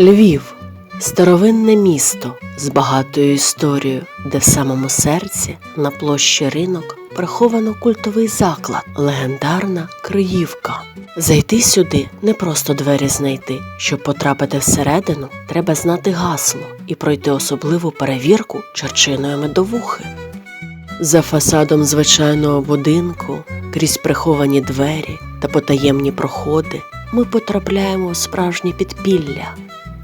Львів старовинне місто з багатою історією, де в самому серці на площі ринок приховано культовий заклад, легендарна Криївка. Зайти сюди не просто двері знайти. Щоб потрапити всередину, треба знати гасло і пройти особливу перевірку черчиною медовухи. За фасадом звичайного будинку, крізь приховані двері та потаємні проходи, ми потрапляємо в справжнє підпілля.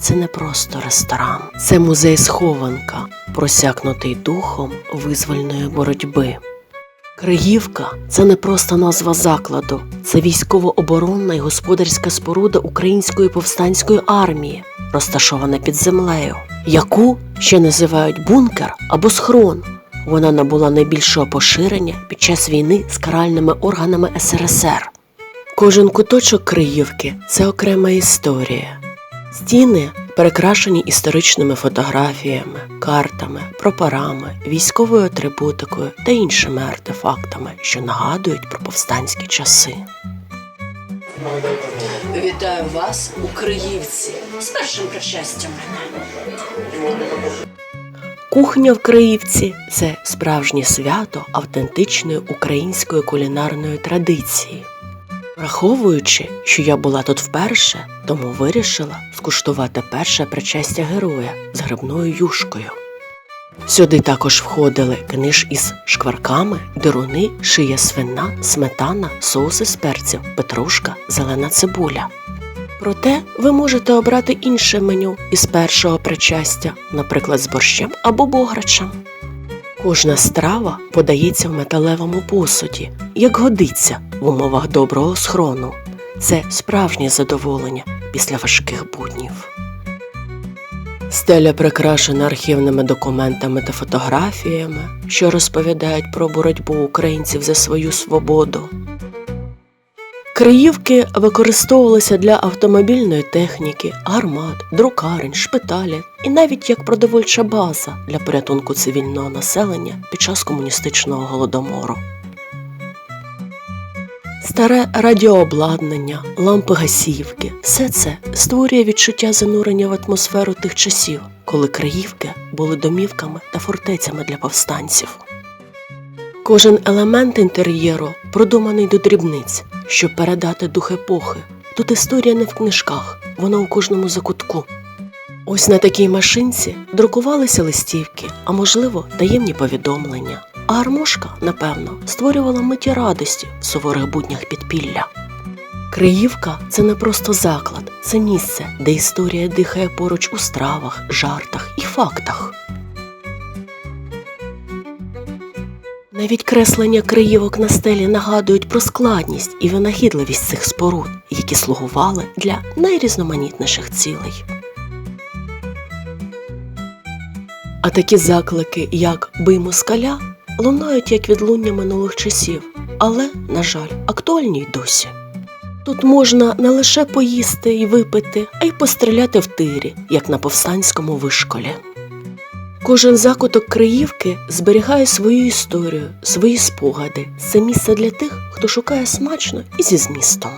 Це не просто ресторан, це музей схованка, просякнутий духом визвольної боротьби. Криївка це не просто назва закладу, це військово-оборонна і господарська споруда Української повстанської армії, розташована під землею, яку ще називають бункер або схрон. Вона набула найбільшого поширення під час війни з каральними органами СРСР. Кожен куточок Криївки це окрема історія. Стіни перекрашені історичними фотографіями, картами, прапорами, військовою атрибутикою та іншими артефактами, що нагадують про повстанські часи. Вітаю вас у Криївці з першим причастям Кухня в Криївці це справжнє свято автентичної української кулінарної традиції. Враховуючи, що я була тут вперше, тому вирішила скуштувати перше причастя героя з грибною юшкою. Сюди також входили книж із шкварками, дируни, шия свина, сметана, соуси з перців, петрушка, зелена цибуля. Проте ви можете обрати інше меню із першого причастя, наприклад, з борщем або бограчем. Кожна страва подається в металевому посуді, як годиться в умовах доброго схрону. Це справжнє задоволення після важких буднів. Стеля прикрашена архівними документами та фотографіями, що розповідають про боротьбу українців за свою свободу. Криївки використовувалися для автомобільної техніки, гармат, друкарень, шпиталів і навіть як продовольча база для порятунку цивільного населення під час комуністичного голодомору. Старе радіообладнання, лампи гасівки все це створює відчуття занурення в атмосферу тих часів, коли Криївки були домівками та фортецями для повстанців. Кожен елемент інтер'єру продуманий до дрібниць, щоб передати дух епохи. Тут історія не в книжках, вона у кожному закутку. Ось на такій машинці друкувалися листівки, а можливо, таємні повідомлення. А гармошка, напевно, створювала миті радості в суворих буднях підпілля. Криївка це не просто заклад, це місце, де історія дихає поруч у стравах, жартах і фактах. Навіть креслення криївок на стелі нагадують про складність і винахідливість цих споруд, які слугували для найрізноманітніших цілей. А такі заклики, як бий москаля, лунають як відлуння минулих часів, але, на жаль, актуальні й досі. Тут можна не лише поїсти і випити, а й постріляти в тирі, як на повстанському вишколі. Кожен закуток Криївки зберігає свою історію, свої спогади. Це місце для тих, хто шукає смачно і зі змістом.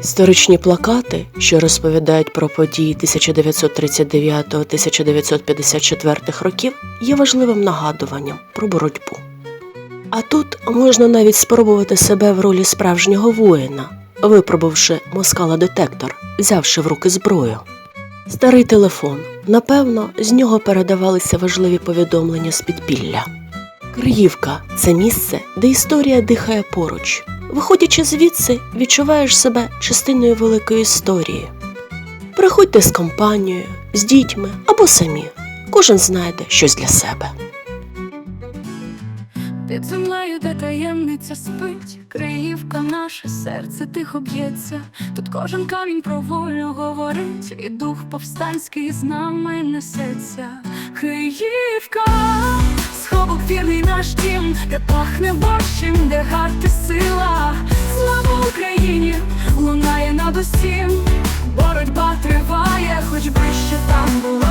Історичні плакати, що розповідають про події 1939-1954 років, є важливим нагадуванням про боротьбу. А тут можна навіть спробувати себе в ролі справжнього воїна, випробувавши москала-детектор, взявши в руки зброю. Старий телефон. Напевно, з нього передавалися важливі повідомлення з підпілля. Криївка це місце, де історія дихає поруч. Виходячи звідси, відчуваєш себе частиною великої історії. Приходьте з компанією, з дітьми або самі. Кожен знайде щось для себе. Під землею, де таємниця спить, Криївка, наше серце тихо б'ється. Тут кожен камінь про волю говорить, і дух повстанський з нами несеться. Криївка, сховок вірний наш дім, де пахне борщем, де гарти сила. Слава Україні, лунає над усім. Боротьба триває, хоч би що там було.